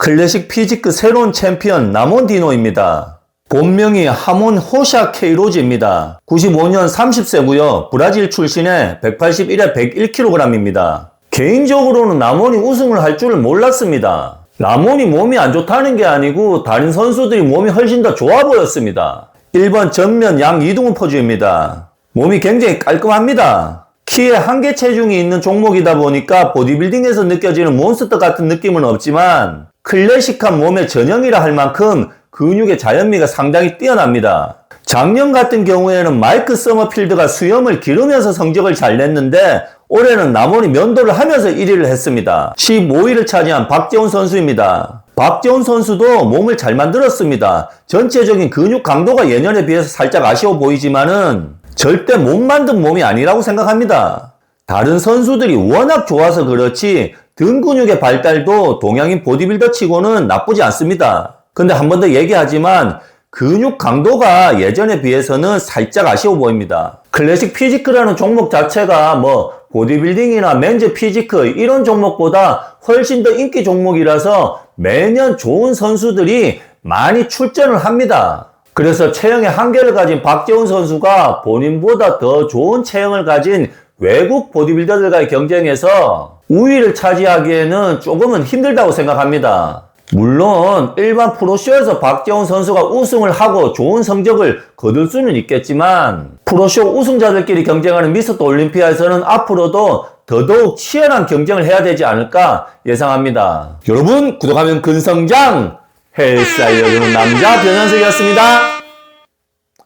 클래식 피지크 새로운 챔피언 나몬디노입니다. 본명이 하몬 호샤 케이로즈입니다. 95년 30세고요. 브라질 출신의 181에 101kg입니다. 개인적으로는 라몬이 우승을 할 줄을 몰랐습니다. 라몬이 몸이 안 좋다는 게 아니고 다른 선수들이 몸이 훨씬 더 좋아 보였습니다. 1번 전면 양 이동훈 포즈입니다. 몸이 굉장히 깔끔합니다. 키에 한계 체중이 있는 종목이다 보니까 보디빌딩에서 느껴지는 몬스터 같은 느낌은 없지만 클래식한 몸의 전형이라 할 만큼 근육의 자연미가 상당히 뛰어납니다. 작년 같은 경우에는 마이크 서머필드가 수염을 기르면서 성적을 잘 냈는데 올해는 남원이 면도를 하면서 1위를 했습니다. 15위를 차지한 박재훈 선수입니다. 박재훈 선수도 몸을 잘 만들었습니다. 전체적인 근육 강도가 예년에 비해서 살짝 아쉬워 보이지만은 절대 못 만든 몸이 아니라고 생각합니다. 다른 선수들이 워낙 좋아서 그렇지 등 근육의 발달도 동양인 보디빌더 치고는 나쁘지 않습니다. 근데 한 번 더 얘기하지만 근육 강도가 예전에 비해서는 살짝 아쉬워 보입니다. 클래식 피지크라는 종목 자체가 뭐 보디빌딩이나 맨즈 피지크 이런 종목보다 훨씬 더 인기 종목이라서 매년 좋은 선수들이 많이 출전을 합니다. 그래서 체형의 한계를 가진 박재훈 선수가 본인보다 더 좋은 체형을 가진 외국 보디빌더들과의 경쟁에서 우위를 차지하기에는 조금은 힘들다고 생각합니다. 물론 일반 프로쇼에서 박재훈 선수가 우승을 하고 좋은 성적을 거둘 수는 있겠지만 프로쇼 우승자들끼리 경쟁하는 미스터 올림피아에서는 앞으로도 더더욱 치열한 경쟁을 해야 되지 않을까 예상합니다. 여러분 구독하면 근성장 헬스타일 여러분 남자 변현석이었습니다.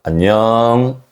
안녕.